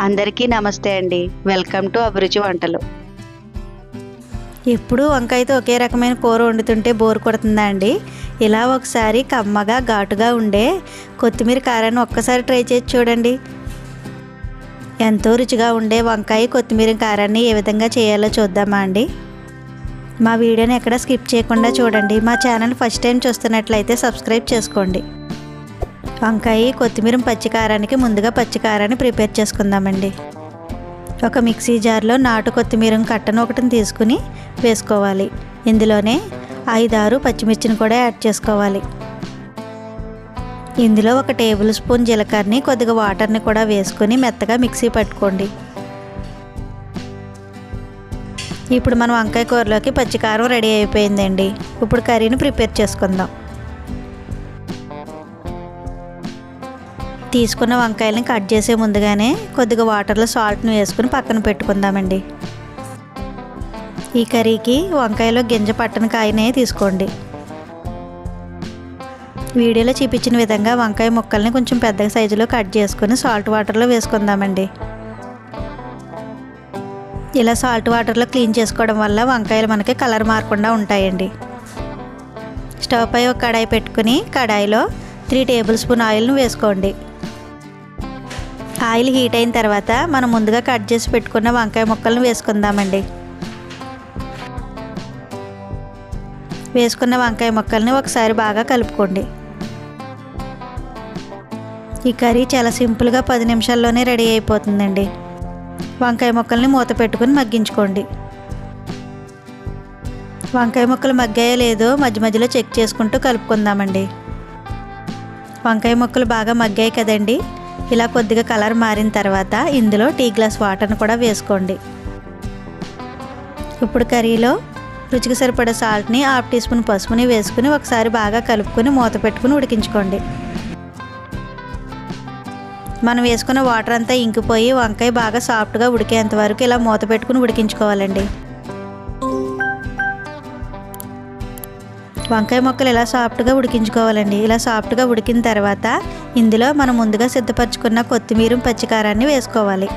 అందరికీ నమస్తే అండి. వెల్కమ్ టు అభిరుచి వంటలు. ఎప్పుడు వంకాయతో ఒకే రకమైన కూర వండుతుంటే బోర్ కొడుతుందా అండి? ఇలా ఒకసారి కమ్మగా ఘాటుగా ఉండే కొత్తిమీర కారాన్ని ఒక్కసారి ట్రై చేసి చూడండి. ఎంతో రుచిగా ఉండే వంకాయ కొత్తిమీర కారాన్ని ఏ విధంగా చేయాలో చూద్దామా అండి. మా వీడియోని ఎక్కడ స్కిప్ చేయకుండా చూడండి. మా ఛానల్ ఫస్ట్ టైం చూస్తున్నట్లయితే సబ్స్క్రైబ్ చేసుకోండి. వంకాయ కొత్తిమీర పచ్చికారానికి ముందుగా పచ్చికారాన్ని ప్రిపేర్ చేసుకుందామండి. ఒక మిక్సీ జార్లో నాటు కొత్తిమీర కట్టను ఒకటిని తీసుకుని వేసుకోవాలి. ఇందులోనే ఐదారు పచ్చిమిర్చిని కూడా యాడ్ చేసుకోవాలి. ఇందులో ఒక టేబుల్ స్పూన్ జీలకర్రని కొద్దిగా వాటర్ని కూడా వేసుకుని మెత్తగా మిక్సీ పట్టుకోండి. ఇప్పుడు మన వంకాయ కూరలోకి పచ్చికారం రెడీ అయిపోయిందండి. ఇప్పుడు కర్రీని ప్రిపేర్ చేసుకుందాం. తీసుకున్న వంకాయలని కట్ చేసే ముందుగానే కొద్దిగా వాటర్లో సాల్ట్ని వేసుకుని పక్కన పెట్టుకుందామండి. ఈ కర్రీకి వంకాయలో గింజ పట్టని కాయనే తీసుకోండి. వీడియోలో చూపించిన విధంగా వంకాయ ముక్కల్ని కొంచెం పెద్ద సైజులో కట్ చేసుకుని సాల్ట్ వాటర్లో వేసుకుందామండి. ఇలా సాల్ట్ వాటర్లో క్లీన్ చేసుకోవడం వల్ల వంకాయలు మనకి కలర్ మారకుండా ఉంటాయండి. స్టవ్ పై ఒక కడాయి పెట్టుకుని కడాయిలో త్రీ టేబుల్ స్పూన్ ఆయిల్ను వేసుకోండి. ఆయిల్ హీట్ అయిన తర్వాత మనం ముందుగా కట్ చేసి పెట్టుకున్న వంకాయ ముక్కలను వేసుకుందామండి. వేసుకున్న వంకాయ ముక్కల్ని ఒకసారి బాగా కలుపుకోండి. ఈ కర్రీ చాలా సింపుల్గా పది నిమిషాల్లోనే రెడీ అయిపోతుందండి. వంకాయ ముక్కల్ని మూత పెట్టుకుని మగ్గించుకోండి. వంకాయ ముక్కలు మగ్గాయో లేదో మధ్య మధ్యలో చెక్ చేసుకుంటూ కలుపుకుందామండి. వంకాయ ముక్కలు బాగా మగ్గాయి కదండి. ఇలా కొద్దిగా కలర్ మారిన తర్వాత ఇందులో టీ గ్లాస్ వాటర్ని కూడా వేసుకోండి. ఇప్పుడు కర్రీలో రుచికి సరిపడే సాల్ట్ని హాఫ్ టీ స్పూన్ పసుపుని వేసుకుని ఒకసారి బాగా కలుపుకొని మూత పెట్టుకుని ఉడికించుకోండి. మనం వేసుకున్న వాటర్ అంతా ఇంకిపోయి వంకాయ బాగా సాఫ్ట్గా ఉడికేంత వరకు ఇలా మూత పెట్టుకుని ఉడికించుకోవాలండి. వంకాయ ముక్కలు ఇలా సాఫ్ట్గా ఉడికించుకోవాలండి? ఇలా సాఫ్ట్గా ఉడికిన తర్వాత ఇందులో మనం ముందుగా సిద్ధపరచుకున్న కొత్తిమీర పచ్చికారాన్ని వేసుకోవాలి.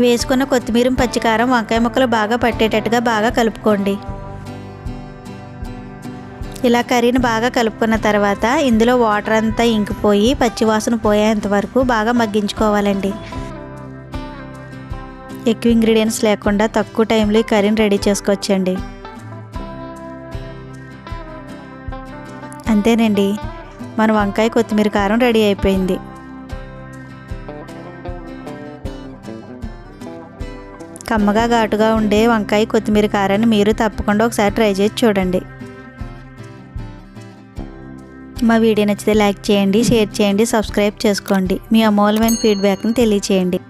వేసుకున్న కొత్తిమీర పచ్చికారం వంకాయ ముక్కలు బాగా పట్టేటట్టుగా బాగా కలుపుకోండి. ఇలా కర్రీని బాగా కలుపుకున్న తర్వాత ఇందులో వాటర్ అంతా ఇంకిపోయి పచ్చివాసన పోయేంత వరకు బాగా మగ్గించుకోవాలండి. ఎక్కువ ఇంగ్రీడియంట్స్ లేకుండా తక్కువ టైంలో ఈ కర్రీని రెడీ చేసుకోవచ్చండి. అంతేనండి మన వంకాయ కొత్తిమీర కారం రెడీ అయిపోయింది. కమ్మగా ఘాటుగా ఉండే వంకాయ కొత్తిమీర కారాన్ని మీరు తప్పకుండా ఒకసారి ట్రై చేసి చూడండి. మా వీడియో నచ్చితే లైక్ చేయండి షేర్ చేయండి సబ్స్క్రైబ్ చేసుకోండి. మీ అమూల్యమైన ఫీడ్బ్యాక్ని తెలియచేయండి.